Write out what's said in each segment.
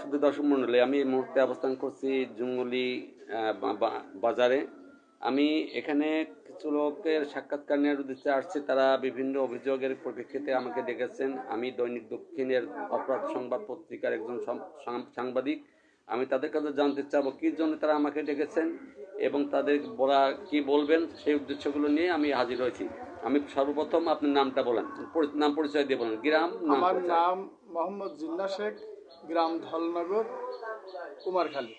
শুধু দর্শক মন্ডলী আমি এই মুহূর্তে অবস্থান করছি জুঙ্গলি বাজারে। আমি এখানে কিছু লোকের সাক্ষাৎকার নেওয়ার উদ্দেশ্যে আসছি। তারা বিভিন্ন অভিযোগের পরিপ্রেক্ষিতে আমাকে ডেকেছেন। আমি দৈনিক দক্ষিণের অপরাধ সংবাদ পত্রিকার একজন সাংবাদিক। আমি তাদের কাছে জানতে চাবো কি জন্য তারা আমাকে ডেকেছেন এবং তাদের বলা কি বলবেন সেই উদ্দেশ্যগুলো নিয়ে আমি হাজির হয়েছি। আমি সর্বপ্রথম আপনার নামটা বলেন নাম পরিচয় দিয়ে বলেন। গ্রাম আমার নাম মোহাম্মদ জিন্না শেখ। গ্রাম ধলনগর কুমারখালী।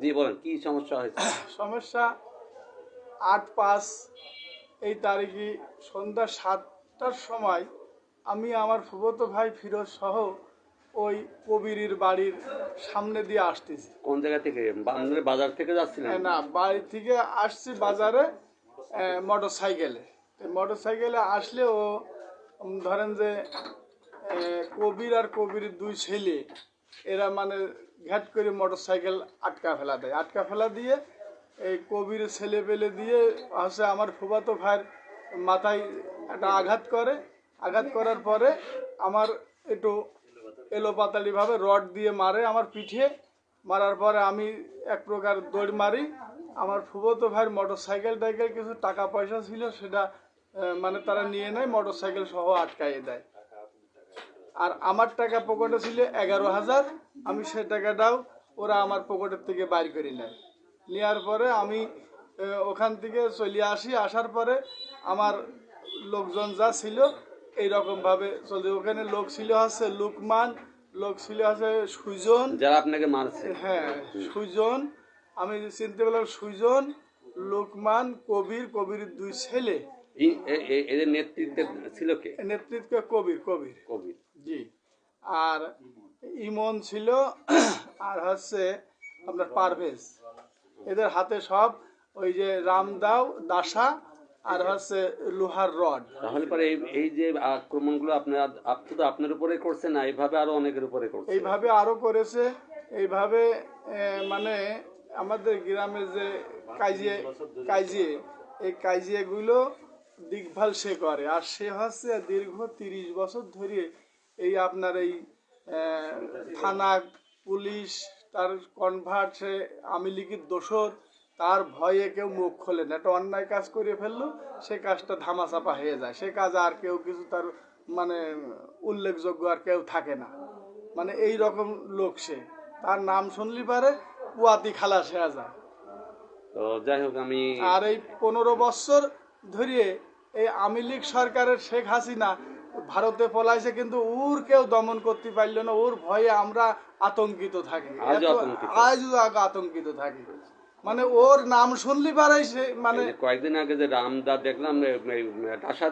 জি বলেন কি সমস্যা হয়েছে? সমস্যা আট পাঁচ এই তারিখে সন্ধ্যা সাতটার সময় আমি আমার ফুফতো ভাই ফিরোজ সহ ওই কবিরির বাড়ির সামনে দিয়ে আসতেছি। কোন জায়গা থেকে? বাজার থেকে যাচ্ছিলেন? না বাড়ি থেকে আসছি বাজারে মোটর সাইকেলে মোটর সাইকেলে আসলে ও ধরেন যে কবির আর কবির দুই ছেলে, এরা মানে ঘ্যাট করে মোটর সাইকেল আটকা ফেলা দেয়। আটকা ফেলা দিয়ে এই কবির ছেলে পেলে দিয়ে হচ্ছে আমার ফুফাতো ভাইয়ের মাথায় একটা আঘাত করে। আঘাত করার পরে আমার একটু এলোপাতালিভাবে রড দিয়ে মারে আমার পিঠে। মারার পরে আমি এক প্রকার দৌড় মারি। আমার ফুফতো ভাইয়ের মোটর সাইকেল টাইকেল কিছু টাকা পয়সা ছিল সেটা মানে তারা নিয়ে নেয় মোটর সাইকেল সহ আটকাইয়ে দেয়। আর আমার টাকা পকেটে ছিল এগারো হাজার। আমি সে টাকাটাও ওরা আমার পকেটের থেকে বাইর করে নেয়। নেওয়ার পরে আমি ওখান থেকে চলে আসি। আসার পরে আমার লোকজন যা ছিল এইরকমভাবে চলছে। ওখানে লোক ছিল হচ্ছে লুকমান লোক ছিল হচ্ছে সুজন। যারা আপনাকে মারছে। হ্যাঁ সুজন। আমি চিনতে পেলাম সুজন লোকমান কবির কবির দুই ছেলে। এদের নেতৃত্বে ছিল কে? নেতৃত্ব কবির কবির। কবি জি। আর ইমন ছিল আর হচ্ছে আপনার পারভেজ। এদের হাতে সব ওই যে রামদাও দাসা আর হচ্ছে লোহার রড। তাহলে পরে এই যে আক্রমণগুলো আপনার আপ শুধু আপনার উপরে করছে না এইভাবে আরও অনেকের উপরে করছে। এইভাবে আরও করেছে এইভাবে মানে আমাদের গ্রামের যে কাজিয়ে কাজিয়ে এই কাজিয়েগুলো দেখভাল সে করে। আর সে হচ্ছে দীর্ঘ তিরিশ বছর ধরে এই আপনার এই থানা পুলিশ তার কনভার্ট সে আমি লিখিত দোষর তার ভয়ে কেউ মুখ খোলে না। একটা অন্যায় কাজ করে ফেলল সে কাজটা ধামাচাপা হয়ে যায়। সে কাজ আর কেউ কিছু তার মানে উল্লেখযোগ্য আর কেউ থাকে না। মানে এই রকম লোক সে। তার নাম শুনলি পারে? পুয়াতি খালাস হয়ে যায়। তো যাই হোক আমি আর এই পনেরো বছর ধরিয়ে এই আওয়ামী লীগ সরকারের শেখ হাসিনা ভারতে পলাইছে কিন্তু ওর কেউ দমন করতে পারল না ওর ভয়ে আমরা আতঙ্কিত থাকি। আজও এত- আতঙ্কিত। আজও আগ- আতঙ্কিত থাকি। মানে ওর নাম শুনলি পারে সে মানে কয়েকদিন আগে যে রামদা দেখলাম এই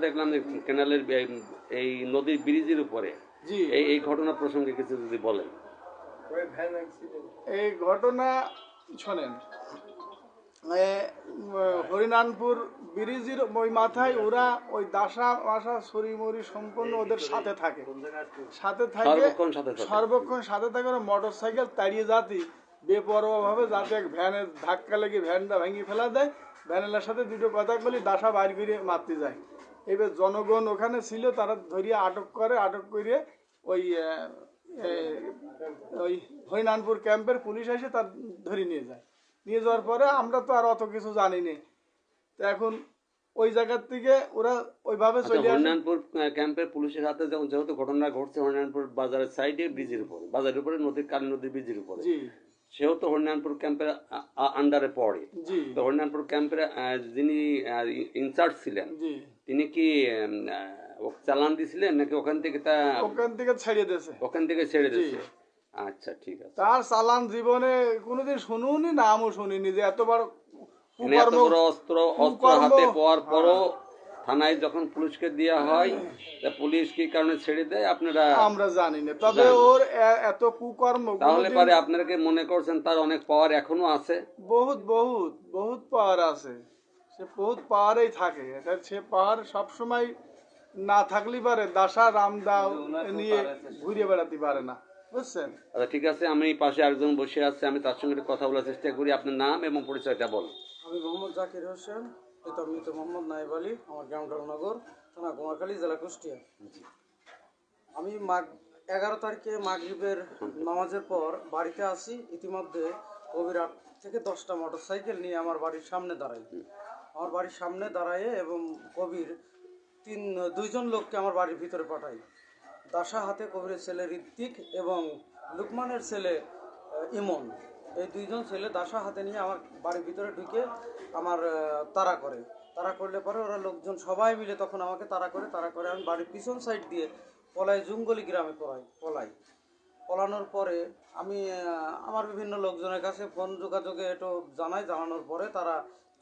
দেখলাম যে কেনালের এই- নদীর ব্রিজের উপরে। জি। এই এই ঘটনা প্রসঙ্গে কিছু যদি বলেন। এই ঘটনা শোনেন হরিনানপুর ব্রিজের ওই মাথায় ওরা ওই দাসা মাসা ছড়িমড়ি সম্পূর্ণ ওদের সাথে থাকে। সাথে থাকে সর্বক্ষণ সাথে থাকে। ওরা মোটর সাইকেল তাড়িয়ে যাতি বেপরোয়া ভাবে যাতে এক ভ্যানের ধাক্কা লেগে ভ্যানটা ভেঙে ফেলা দেয়। ভ্যানের সাথে দুটো কথা বলি দাসা বাইর করে মারতে যায়। এবার জনগণ ওখানে ছিল তারা ধরিয়ে আটক করে আটক করে ওই ওই হরিনানপুর ক্যাম্পের পুলিশ এসে তার ধরে নিয়ে যায়। নিয়ে যাওয়ার পরে আমরা তো আর অত কিছু জানি না তো এখন ওই জায়গার থেকে ওরা ওইভাবে আচ্ছা, চলে আসে। হরিনানপুর ক্যাম্পের পুলিশের হাতে যেমন যেহেতু ঘটনা ঘটছে হরিনানপুর বাজারের সাইডে ব্রিজের উপরে বাজারের উপরে নদীর কালী নদীর ব্রিজের উপরে। জি। সেও তো হরিনানপুর ক্যাম্পের আন্ডারে পড়ে। তো হরিনানপুর ক্যাম্পের যিনি ইনচার্জ ছিলেন তিনি কি চালান দিছিলেন নাকি ওখান থেকে তা ওখান থেকে ছেড়ে দিয়েছে। ওখান থেকে ছেড়ে দিচ্ছে আচ্ছা ঠিক আছে। তার চালান জীবনে কোনোদিন শুনুনি নামও শুনিনি যে এত বড় মানে এত বড় অস্ত্র অস্ত্র হাতে পাওয়ার পরও থানায় যখন পুলিশকে দেওয়া হয় পুলিশ কি কারণে ছেড়ে দেয় আপনারা? আমরা জানি না। তবে ওর এত কুকর্ম তাহলে পরে আপনারা কি মনে করছেন তার অনেক পাওয়ার এখনও আছে? বহুত বহুত বহুত পাওয়ার আছে। সে বহুত পাওয়ারেই থাকে। এটা সে পাওয়ার সবসময় না থাকলে পারে। দাসা রামদাও নিয়ে ঘুরে বেড়াতে পারে না। বুঝছেন আচ্ছা ঠিক আছে আমি পাশে একজন বসে আছে আমি তার সঙ্গে কথা বলার চেষ্টা করি। আপনার নাম এবং পরিচয়টা বলুন। আমি মোহাম্মদ জাকির হোসেন পিতা মৃত মোহাম্মদ নাইব আলী আমার গ্রাম নগর থানা কুমারখালী জেলা কুষ্টিয়া। আমি মাঘ এগারো তারিখে মাগরিবের নামাজের পর বাড়িতে আসি ইতিমধ্যে কবির আট থেকে দশটা মোটর সাইকেল নিয়ে আমার বাড়ির সামনে দাঁড়াই। আমার বাড়ির সামনে দাঁড়ায় এবং কবির তিন দুইজন লোককে আমার বাড়ির ভিতরে পাঠাই। দাসা হাতে কবিরের ছেলে ঋত্বিক এবং লুকমানের ছেলে ইমন। এই দুইজন ছেলে দাসা হাতে নিয়ে আমার বাড়ির ভিতরে ঢুকে আমার তারা করে। তারা করলে পরে ওরা লোকজন সবাই মিলে তখন আমাকে তারা করে তারা করে আমি বাড়ির পিছন সাইড দিয়ে পলাই জুঙ্গলি গ্রামে পলাই পলাই। পলানোর পরে আমি আমার বিভিন্ন লোকজনের কাছে ফোন যোগাযোগে একটু জানাই, জানানোর পরে তারা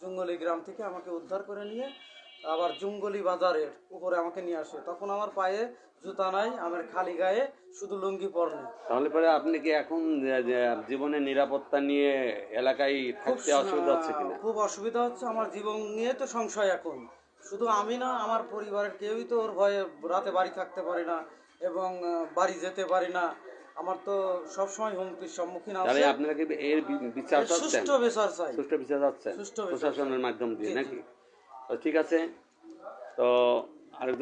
জঙ্গলি গ্রাম থেকে আমাকে উদ্ধার করে নিয়ে আবার জঙ্গলি বাজারের উপরে আমাকে নিয়ে আসে। তখন আমার পায়ে জুতা নাই আমার খালি গায়ে শুধু লুঙ্গি পরনে। তাহলে পরে আপনি কি এখন যে নিরাপত্তা নিয়ে এলাকায় থাকতে অসুবিধা হচ্ছে কিনা? খুব অসুবিধা হচ্ছে আমার জীবন নিয়ে তো সংশয় এখন। শুধু আমি না আমার পরিবারের কেউই তো ওর ভয়ে রাতে বাড়ি থাকতে পারে না এবং বাড়ি যেতে পারি না। আমার তো সবসময় হুমকির সম্মুখীন তাহলে আছে আপনারা কি এর বিচার চাচ্ছেন? সুষ্ঠু বিচার চাই। সুষ্ঠু বিচার চাচ্ছেন? প্রশাসনের মাধ্যম দিয়ে। নাকি? ঠিক আছে। তো আরেকজন